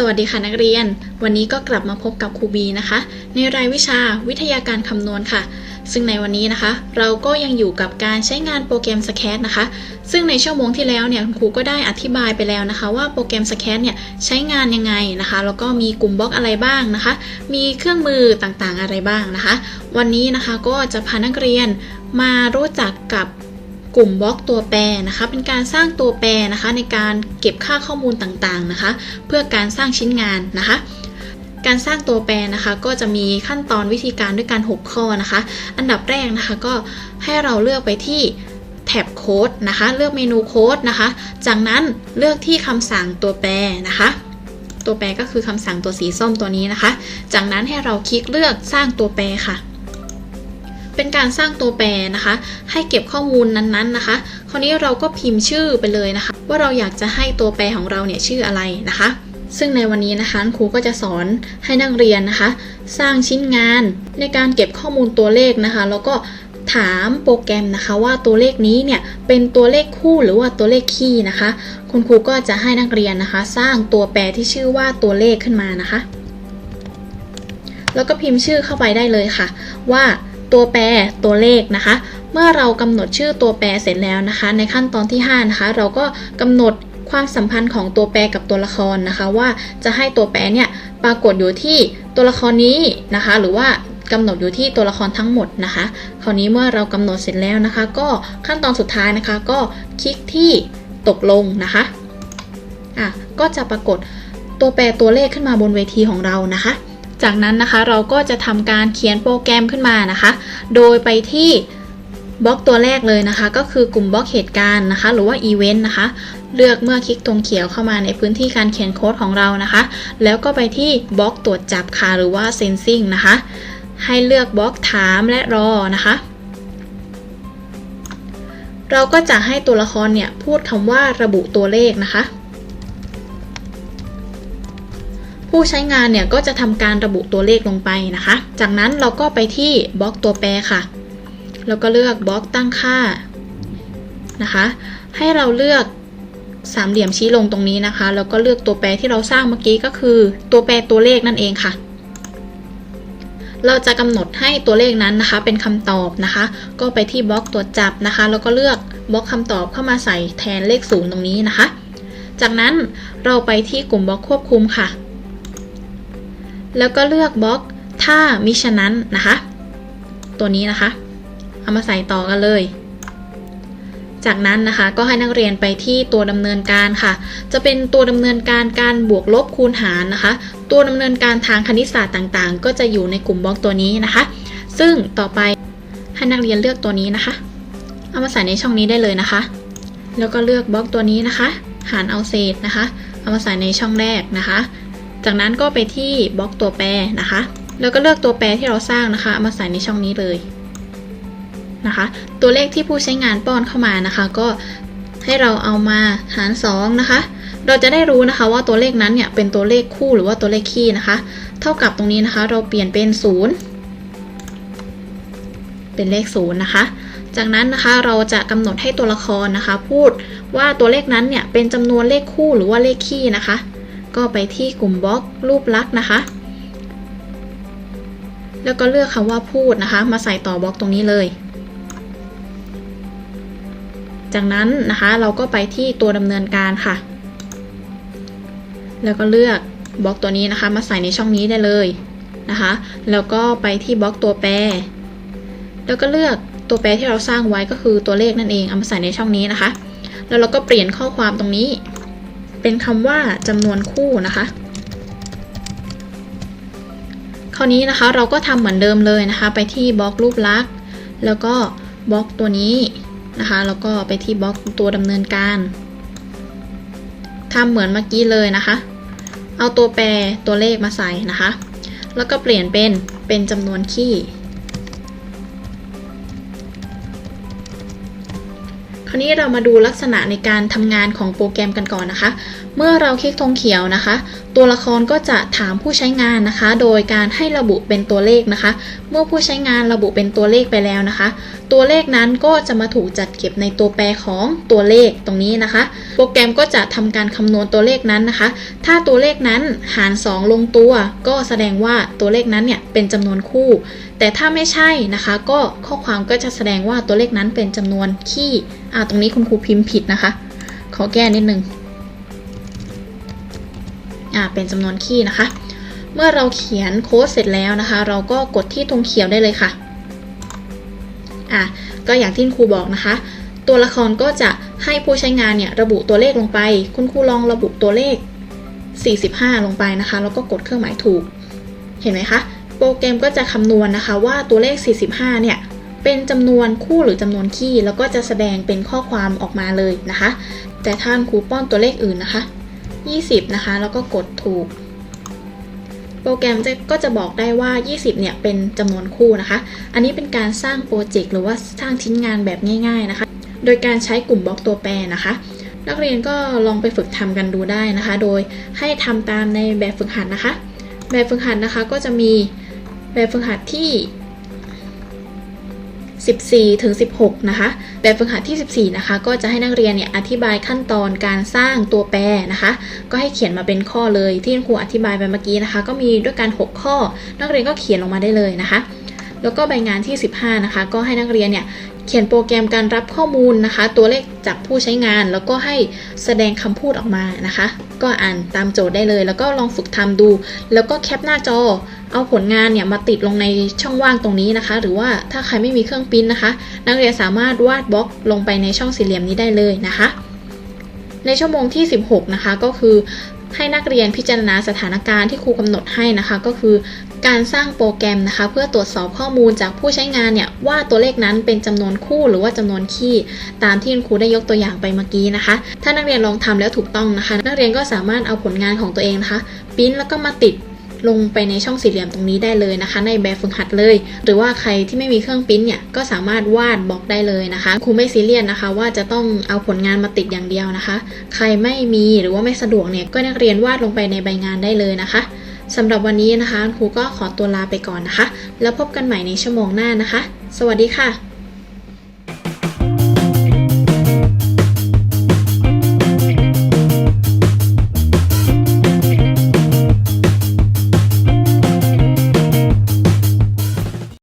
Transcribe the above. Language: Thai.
สวัสดีค่ะนักเรียน วันนี้ก็กลับมาพบกับครูบีนะคะ ในรายวิชาวิทยาการคำนวณค่ะ ซึ่งในวันนี้นะคะ เราก็ยังอยู่กับการใช้งานโปรแกรม s c a t นะคะ ซึ่งในชั่วโมงที่แล้วเนี่ยครูก็ได้อธิบายไปแล้วนะคะ ว่าโปรแกรม s c a t เนี่ยใช้งานยังไงนะคะ แล้วก็มีกลุ่มบล็อกอะไรบ้างนะคะ มีเครื่องมือต่างๆอะไรบ้างนะคะ วันนี้นะคะก็จะพานักเรียนมารู้จักกับ กลุ่มบล็อกตัวแปรนะคะ เป็นการสร้างตัวแปรนะคะ ในการเก็บค่าข้อมูลต่างๆนะคะ เพื่อการสร้างชิ้นงานนะคะ การสร้างตัวแปรนะคะ ก็จะมีขั้นตอนวิธีการด้วยกัน6ข้อนะคะ อันดับแรกนะคะก็ให้เราเลือกไปที่แท็บโค้ดนะคะ เลือกเมนูโค้ดนะคะ จากนั้นเลือกที่คำสั่งตัวแปรนะคะตัวแปรก็คือคำสั่งตัวสีส้มตัวนี้นะคะ จากนั้นให้เราคลิกเลือกสร้างตัวแปรค่ะ เป็นการสร้างตัวแปรนะคะ ให้เก็บข้อมูลนั้นๆนะคะ คราวนี้เราก็พิมพ์ชื่อไปเลยนะคะ ว่าเราอยากจะให้ตัวแปรของเราเนี่ยชื่ออะไรนะคะ ซึ่งในวันนี้นะคะครูก็จะสอนให้นักเรียนนะคะ สร้างชิ้นงานในการเก็บข้อมูลตัวเลขนะคะ แล้วก็ถามโปรแกรมนะคะว่าตัวเลขนี้เนี่ยเป็นตัวเลขคู่หรือว่าตัวเลขคี่นะคะ คุณครูก็จะให้นักเรียนนะคะ สร้างตัวแปรที่ชื่อว่าตัวเลขขึ้นมานะคะ แล้วก็พิมพ์ชื่อเข้าไปได้เลยค่ะ ว่า ตัวแปรตัวเลขนะคะ เมื่อเรากำหนดชื่อตัวแปรเสร็จแล้วนะคะ ในขั้นตอนที่ 5 นะคะ เราก็กำหนดความสัมพันธ์ของตัวแปรกับตัวละครนะคะ ว่าจะให้ตัวแปรเนี่ยปรากฏอยู่ที่ตัวละครนี้นะคะ หรือว่ากำหนดอยู่ที่ตัวละครทั้งหมดนะคะ คราวนี้เมื่อเรากำหนดเสร็จแล้วนะคะ ก็ขั้นตอนสุดท้ายนะคะ ก็คลิกที่ตกลงนะคะอะก็จะปรากฏตัวแปรตัวเลขขึ้นมาบนเวทีของเรานะคะ จากนั้นนะคะเราก็จะทำการเขียนโปรแกรมขึ้นมานะคะ โดยไปที่บล็อกตัวแรกเลยนะคะ ก็คือกลุ่มบล็อกเหตุการณ์นะคะ หรือว่าอีเวนต์นะคะ เลือกเมื่อคลิกตรงเขียวเข้ามาในพื้นที่การเขียนโค้ดของเรานะคะ แล้วก็ไปที่บล็อกตรวจจับค่ะหรือว่า sensing นะคะ ให้เลือกบล็อกถามและรอนะคะเราก็จะให้ตัวละครเนี่ยพูดคำว่าระบุตัวเลขนะคะ ผู้ใช้งานเนี่ยก็จะทำการระบุตัวเลขลงไปนะคะ จากนั้นเราก็ไปที่บล็อกตัวแปรค่ะ แล้วก็เลือกบล็อกตั้งค่านะคะ ให้เราเลือกสามเหลี่ยมชี้ลงตรงนี้นะคะ แล้วก็เลือกตัวแปรที่เราสร้างเมื่อกี้ก็คือ ตัวแปรตัวเลขนั่นเองค่ะ เราจะกำหนดให้ตัวเลขนั้นนะคะ เป็นคำตอบนะคะ ก็ไปที่บล็อกตรวจจับนะคะ แล้วก็เลือกบล็อกคำตอบเข้ามาใส่แทนเลขศูนย์ตรงนี้นะคะ จากนั้นเราไปที่กลุ่มบล็อกควบคุมค่ะ แล้วก็เลือกบล็อกถ้ามิฉะนั้นนะคะ ตัวนี้นะคะ เอามาใส่ต่อกันเลย จากนั้นนะคะก็ให้นักเรียนไปที่ตัวดำเนินการค่ะ จะเป็นตัวดำเนินการการบวกลบคูณหารนะคะ ตัวดำเนินการทางคณิตศาสตร์ต่างๆ ก็จะอยู่ในกลุ่มบล็อกตัวนี้นะคะ ซึ่งต่อไปให้นักเรียนเลือกตัวนี้นะคะ เอามาใส่ในช่องนี้ได้เลยนะคะ แล้วก็เลือกบล็อกตัวนี้นะคะ หารเอาเศษนะคะ เอามาใส่ในช่องแรกนะคะ จากนั้นก็ไปที่บล็อกตัวแปรนะคะ แล้วก็เลือกตัวแปรที่เราสร้างนะคะ มาใส่ในช่องนี้เลยนะคะ ตัวเลขที่ผู้ใช้งานป้อนเข้ามานะคะ ก็ให้เราเอามาหาร 2 นะคะ เราจะได้รู้นะคะว่าตัวเลขนั้นเนี่ยเป็นตัวเลขคู่หรือว่าตัวเลขคี่นะคะ เท่ากับตรงนี้นะคะ เราเปลี่ยนเป็น 0 เป็นเลข 0 นะคะ จากนั้นนะคะเราจะกำหนดให้ตัวละครนะคะ พูดว่าตัวเลขนั้นเนี่ยเป็นจำนวนเลขคู่หรือว่าเลขคี่นะคะ ก็ไปที่กลุ่มบล็อกรูปลักษณ์นะคะ แล้วก็เลือกคำว่าพูดนะคะ มาใส่ต่อบล็อกตรงนี้เลย จากนั้นนะคะเราก็ไปที่ตัวดำเนินการค่ะ แล้วก็เลือกบล็อกตัวนี้นะคะ มาใส่ในช่องนี้ได้เลยนะคะ แล้วก็ไปที่บล็อกตัวแปร แล้วก็เลือกตัวแปรที่เราสร้างไว้ก็คือตัวเลขนั่นเองเอามาใส่ในช่องนี้นะคะ แล้วเราก็เปลี่ยนข้อความตรงนี้ เป็นคำว่าจำนวนคู่นะคะ คราวนี้นะคะเราก็ทำเหมือนเดิมเลยนะคะ ไปที่บล็อกรูปลักษณ์ แล้วก็บล็อกตัวนี้นะคะ แล้วก็ไปที่บล็อกตัวดำเนินการทำเหมือนเมื่อกี้เลยนะคะ เอาตัวแปรตัวเลขมาใส่นะคะ แล้วก็เปลี่ยนเป็นเป็นจำนวนคี่ คราวนี้เรามาดูลักษณะในการทำงานของโปรแกรมกันก่อนนะคะ เมื่อเราคลิกธงเขียวนะคะ ตัวละครก็จะถามผู้ใช้งานนะคะ โดยการให้ระบุเป็นตัวเลขนะคะ เมื่อผู้ใช้งานระบุเป็นตัวเลขไปแล้วนะคะ ตัวเลขนั้นก็จะมาถูกจัดเก็บในตัวแปรของตัวเลขตรงนี้นะคะ โปรแกรมก็จะทำการคำนวณตัวเลขนั้นนะคะ ถ้าตัวเลขนั้นหาร 2 ลงตัว ก็แสดงว่าตัวเลขนั้นเนี่ยเป็นจำนวนคู่ แต่ถ้าไม่ใช่นะคะ ก็ข้อความก็จะแสดงว่าตัวเลขนั้นเป็นจำนวนคี่อ่าตรงนี้คุณครูพิมพ์ผิดนะคะ ขอแก้นิดนึง เป็นจำนวนคี่นะคะ เมื่อเราเขียนโค้ดเสร็จแล้วนะคะ เราก็กดที่ธงเขียวได้เลยค่ะอะก็อย่างที่ครูบอกนะคะ ตัวละครก็จะให้ผู้ใช้งานเนี่ยระบุตัวเลขลงไป คุณครูลองระบุตัวเลข 45 ลงไปนะคะ แล้วก็กดเครื่องหมายถูก เห็นไหมคะ โปรแกรมก็จะคำนวณนะคะว่าตัวเลข 45 เนี่ยเป็นจำนวนคู่หรือจำนวนคี่ แล้วก็จะแสดงเป็นข้อความออกมาเลยนะคะ แต่ถ้าครูป้อนตัวเลขอื่นนะคะ 20 นะคะ แล้วก็กดถูก โปรแกรมจะก็จะบอกได้ว่า 20 เนี่ย เป็นจำนวนคู่นะคะ อันนี้เป็นการสร้างโปรเจกต์หรือว่าสร้างชิ้นงานแบบง่าย ๆนะคะ โดยการใช้กลุ่มบล็อกตัวแปรนะคะ นักเรียนก็ลองไปฝึกทำกันดูได้นะคะ โดยให้ทำตามในแบบฝึกหัดนะคะ แบบฝึกหัดนะคะก็จะมีแบบฝึกหัดที่ 14 ถึง 16 นะคะ แบบฝึกหัดที่ 14 นะคะ ก็จะให้นักเรียนเนี่ยอธิบายขั้นตอนการสร้างตัวแปรนะคะ ก็ให้เขียนมาเป็นข้อเลยที่ครูอธิบายไปเมื่อกี้นะคะ ก็มีด้วยกัน 6 ข้อ นักเรียนก็เขียนลงมาได้เลยนะคะ แล้วก็ใบงานที่ 15 นะคะ ก็ให้นักเรียนเนี่ยเขียนโปรแกรมการรับข้อมูลนะคะ ตัวเลขจากผู้ใช้งานแล้วก็ให้แสดงคำพูดออกมานะคะ ก็อ่านตามโจทย์ได้เลย แล้วก็ลองฝึกทำดู แล้วก็แคปหน้าจอ เอาผลงานเนี่ยมาติดลงในช่องว่างตรงนี้นะคะ หรือว่าถ้าใครไม่มีเครื่องพิมพ์นะคะ นักเรียนสามารถวาดบล็อกลงไปในช่องสี่เหลี่ยมนี้ได้เลยนะคะ ในชั่วโมงที่ 16 นะคะก็คือให้นักเรียนพิจารณาสถานการณ์ที่ครูกำหนดให้นะคะ ก็คือ การสร้างโปรแกรมนะคะ เพื่อตรวจสอบข้อมูลจากผู้ใช้งานเนี่ยว่าตัวเลขนั้นเป็นจำนวนคู่หรือว่าจำนวนคี่ ตามที่คุณครูได้ยกตัวอย่างไปเมื่อกี้นะคะ ถ้านักเรียนลองทำแล้วถูกต้องนะคะ นักเรียนก็สามารถเอาผลงานของตัวเองนะคะปริ้นแล้วก็มาติดลงไปในช่องสี่เหลี่ยมตรงนี้ได้เลยนะคะ ในแบบฝึกหัดเลย หรือว่าใครที่ไม่มีเครื่องปริ้นเนี่ยก็สามารถวาดบล็อกได้เลยนะคะครูไม่ซีเรียสนะคะ ว่าจะต้องเอาผลงานมาติดอย่างเดียวนะคะ ใครไม่มีหรือว่าไม่สะดวกเนี่ยก็นักเรียนวาดลงไปในใบงานได้เลยนะคะ สำหรับวันนี้นะคะครูก็ขอตัวลาไปก่อนนะคะ แล้วพบกันใหม่ในชั่วโมงหน้านะคะ สวัสดีค่ะ